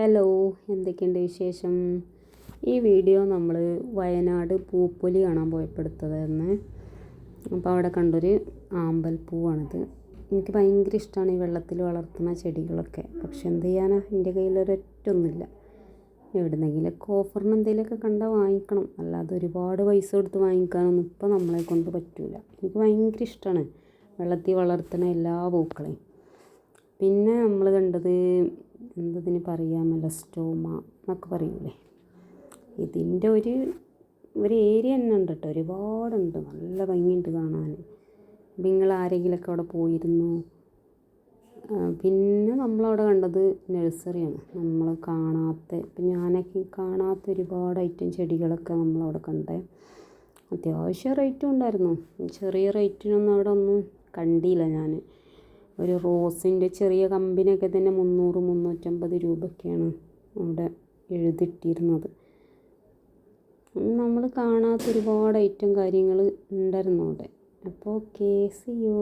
Hello എന്തൊക്കെയുണ്ട് വിശേഷം? ഈ വീഡിയോ നമ്മൾ വയനാട് പൂപ്പൊലി കാണാൻ പോയപ്പെടുത്തതായിരുന്നു. അപ്പോൾ അവിടെ കണ്ടൊരു ആമ്പൽ പൂവാണിത്. എനിക്ക് ഭയങ്കര ഇഷ്ടമാണ് ഈ വെള്ളത്തിൽ വളർത്തുന്ന ചെടികളൊക്കെ. പക്ഷെ എന്ത് ചെയ്യാനാ? എന്റെ കയ്യിൽ ഒരൊറ്റൊന്നുമില്ല. എവിടുന്നെങ്കിലൊക്കെ ഓഫറിന് എന്തെങ്കിലുമൊക്കെ കണ്ടാൽ വാങ്ങിക്കണം. അല്ലാതെ ഒരുപാട് പൈസ കൊടുത്ത് വാങ്ങിക്കാനൊന്നും ഇപ്പോൾ നമ്മളെ കൊണ്ട് പറ്റില്ല എനിക്ക് ഭയങ്കര ഇഷ്ടമാണ് വെള്ളത്തിൽ വളർത്തുന്ന എല്ലാ പൂക്കളെയും. പിന്നെ നമ്മൾ കണ്ടത് എന്തതിന് പറയുക മെലസ്റ്റോമ എന്നൊക്കെ പറയൂലേ? ഇതിന്റെ ഒരു ഒരു ഏരിയ തന്നെ ഉണ്ട് കേട്ടോ ഒരുപാടുണ്ട്. നല്ല ഭംഗിയുണ്ട് കാണാൻ. നിങ്ങൾ ആരെങ്കിലുമൊക്കെ അവിടെ പോയിരുന്നോ? പിന്നെ നമ്മളവിടെ കണ്ടത് നഴ്സറിയാണ് നമ്മൾ കാണാത്ത ഇപ്പം ഞാനൊക്കെ കാണാത്ത ഒരുപാട് ഐറ്റം ചെടികളൊക്കെ നമ്മളവിടെ കണ്ടേ. അത്യാവശ്യം റേറ്റും ഉണ്ടായിരുന്നു. ചെറിയ റേറ്റിനൊന്നും അവിടെ ഒന്നും കണ്ടില്ല ഞാൻ. ഒരു റോസിന്റെ ചെറിയ കമ്പിനൊക്കെ തന്നെ മുന്നൂറ് മുന്നൂറ്റമ്പത് രൂപയൊക്കെയാണ് അവിടെ എഴുതിട്ടിരുന്നത് നമ്മൾ കാണാത്ത ഒരുപാട് ഐറ്റം കാര്യങ്ങൾ ഉണ്ടായിരുന്നു അവിടെ. അപ്പോൾ ഓക്കെ സി യു